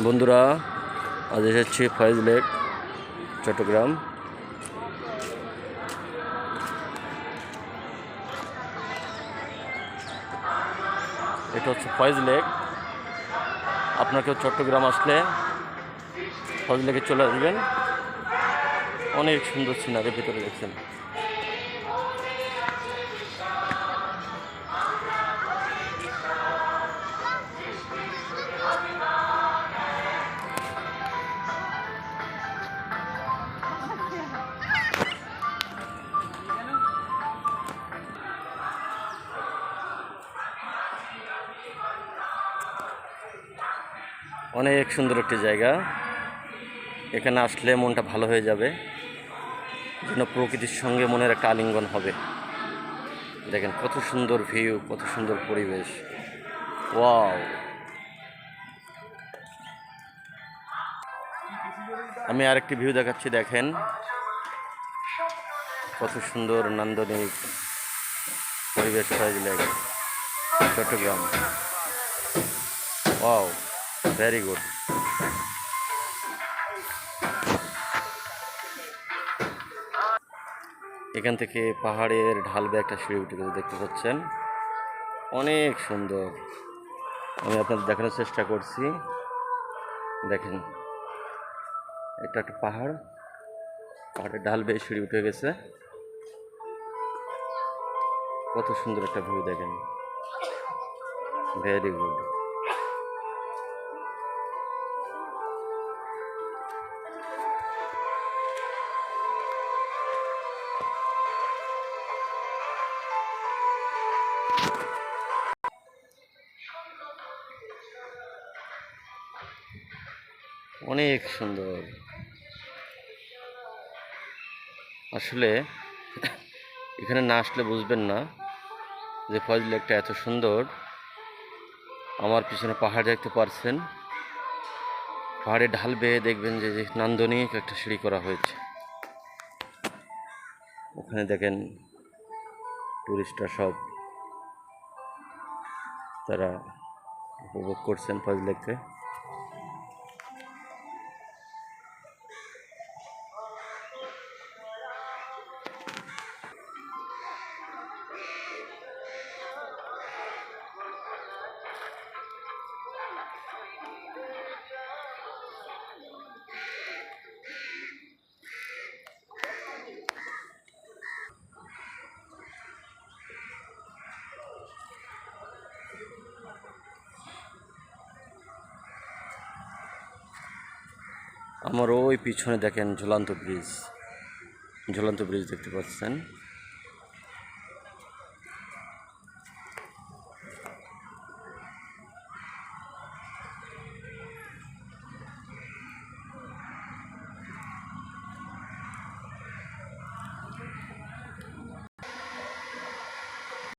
বন্ধুরা, আজ এসেছি ফয়েজ লেক, চট্টগ্রাম। এটা হচ্ছে ফয়েজ লেক। আপনাকেও চট্টগ্রাম আসলে ফয়েজ লেকে চলে আসবেন। অনেক সুন্দর সিনারি ভিতরে দেখছেন। অনেক সুন্দর একটি জায়গা। এখানে আসলে মনটা ভালো হয়ে যাবে, যেন প্রকৃতির সঙ্গে মনের একটা আলিঙ্গন হবে। দেখেন কত সুন্দর ভিউ, কত সুন্দর পরিবেশ। ওয়াও! আমি আরেকটি ভিউ দেখাচ্ছি, দেখেন। কত সুন্দর নান্দনিক পরিবেশ lake Chattogram. Wow! Very good এখান থেকে পাহাড়ের ঢাল বেয়ে একটা সিঁড়ি উঠে দেখতে পাচ্ছেন? অনেক সুন্দর। আমি আপনাদের দেখানোর চেষ্টা করছি। দেখেন, এটা একটা পাহাড়। পাহাড়ের ঢাল বেয়ে সিঁড়ি উঠে গেছে। কত সুন্দর একটা ভিউ দেখেন। ভেরি গুড অনেক সুন্দর। আসলে এখানে না আসলে বুঝবেন না যে ফজল লেকটা এত সুন্দর। আমার পিছনে পাহাড় দেখতে পারছেন। পাহাড়ে ঢাল বেয়ে দেখবেন যে যে নান্দনিক একটা সিঁড়ি করা হয়েছে। ওখানে দেখেন টুরিস্টরা সব তারা উপভোগ করছেন ফজল আমার ওই পিছনে দেখেন ঝুলন্ত ব্রিজ। ঝুলন্ত ব্রিজ দেখতে পাচ্ছেন।